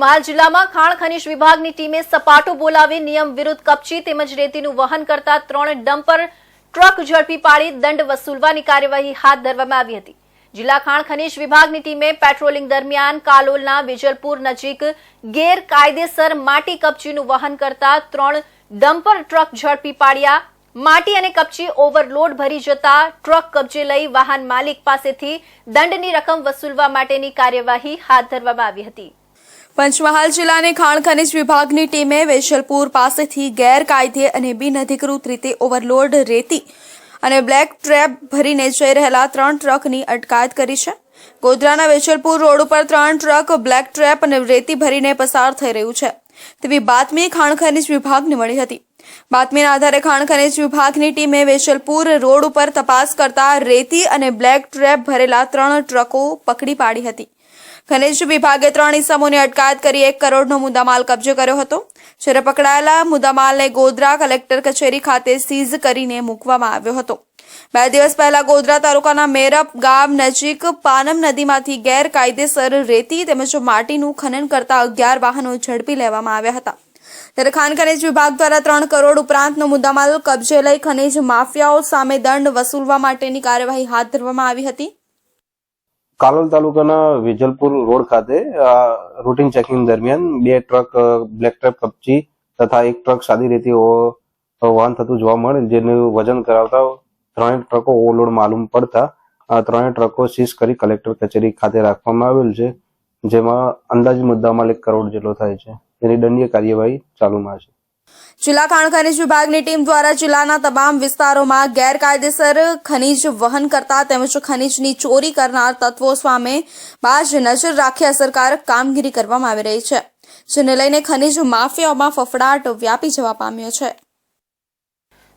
પંચમહાલ જિલ્લામાં ખાણ ખનીજ વિભાગની ટીમે સપાટો બોલાવી નિયમ વિરુદ્ધ કપચી તેમજ રેતીનું વહન કરતા ત્રણ ડમ્પર ટ્રક ઝડપી પાડી દંડ વસૂલવાની કાર્યવાહી હાથ ધરવામાં આવી હતી. જિલ્લા ખાણ ખનીજ વિભાગની ટીમે પેટ્રોલિંગ દરમિયાન કાલોલના વિજલપુર નજીક ગેરકાયદેસર માટી કપચીનું વહન કરતા ત્રણ ડમ્પર ટ્રક ઝડપી પાડ્યા. માટી અને કપચી ઓવરલોડ ભરી જતા ટ્રક કબજે લઈ વાહન માલિક પાસેથી દંડની રકમ વસૂલવા માટેની કાર્યવાહી હાથ ધરવામાં આવી હતી. પંચમહાલ જિલ્લાની ખાણ ખનીજ વિભાગની ટીમે વેશલપુર પાસેથી ગેરકાયદે અને બિનઅધિકૃત રીતે ઓવરલોડ રેતી અને બ્લેક ટ્રેપ ભરીને જઈ રહેલા ત્રણ ટ્રકની અટકાયત કરી છે. ગોધરાના વેશલપુર રોડ ઉપર ત્રણ ટ્રક, બ્લેક ટ્રેપ અને રેતી ભરીને પસાર થઈ રહ્યું છે. તેવી બાતમી ખાણ ખનીજ વિભાગને મળી હતી. બાતમીના આધારે ખાણ ખનીજ વિભાગની ટીમે વેશલપુર રોડ ઉપર તપાસ કરતા રેતી અને બ્લેક ટ્રેપ ભરેલા ત્રણ ટ્રકો પકડી પાડી હતી. ખનિજ વિભાગે ત્રણ ઇસમોની અટકાયત કરી એક કરોડનો મુદ્દામાલ કબજે કર્યો હતો. જ્યારે પકડાયેલા મુદ્દામાલને ગોધરા કલેક્ટર કચેરી ખાતે સીઝ કરીને મૂકવામાં આવ્યો હતો. બે દિવસ પહેલા ગોધરા તાલુકાના મેરપ ગામ નજીક પાનમ નદીમાંથી ગેરકાયદેસર રેતી તેમજ માટીનું ખનન કરતા અગિયાર વાહનો ઝડપી લેવામાં આવ્યા હતા. ત્યારે ખાન ખનીજ વિભાગ દ્વારા ત્રણ કરોડ ઉપરાંતનો મુદ્દામાલ કબજે લઈ ખનીજ માફિયાઓ સામે દંડ વસૂલવા માટેની કાર્યવાહી હાથ ધરવામાં આવી હતી. કાલોલ તાલુકાના વિજલપુર રોડ ખાતે રૂટીન ચેકિંગ દરમિયાન બે ટ્રક બ્લેક ટ્રેપ કપચી તથા એક ટ્રક સાદી રેતી વાહન થતું જોવા મળે જેનું વજન કરાવતા ત્રણેય ટ્રકો ઓવરલોડ માલુમ પડતા ત્રણેય ટ્રકો સીઝ કરી કલેક્ટર કચેરી ખાતે રાખવામાં આવેલ છે, જેમાં અંદાજિત મુદ્દામાં એક કરોડ જેટલો થાય છે. તેની દંડીય કાર્યવાહી ચાલુમાં છે. જિલ્લા ખાણ ખનીજ વિભાગની ટીમ દ્વારા જિલ્લાના તમામ વિસ્તારોમાં ગેરકાયદેસર ખનીજ વહન કરતા તેમજ ખનીજની ચોરી કરનાર તત્વો સામે બાજ નજર રાખી અસરકારક કામગીરી કરવામાં આવી રહી છે, જેને લઈને ખનીજ માફિયાઓમાં ફફડાટ વ્યાપી જવા પામ્યો છે.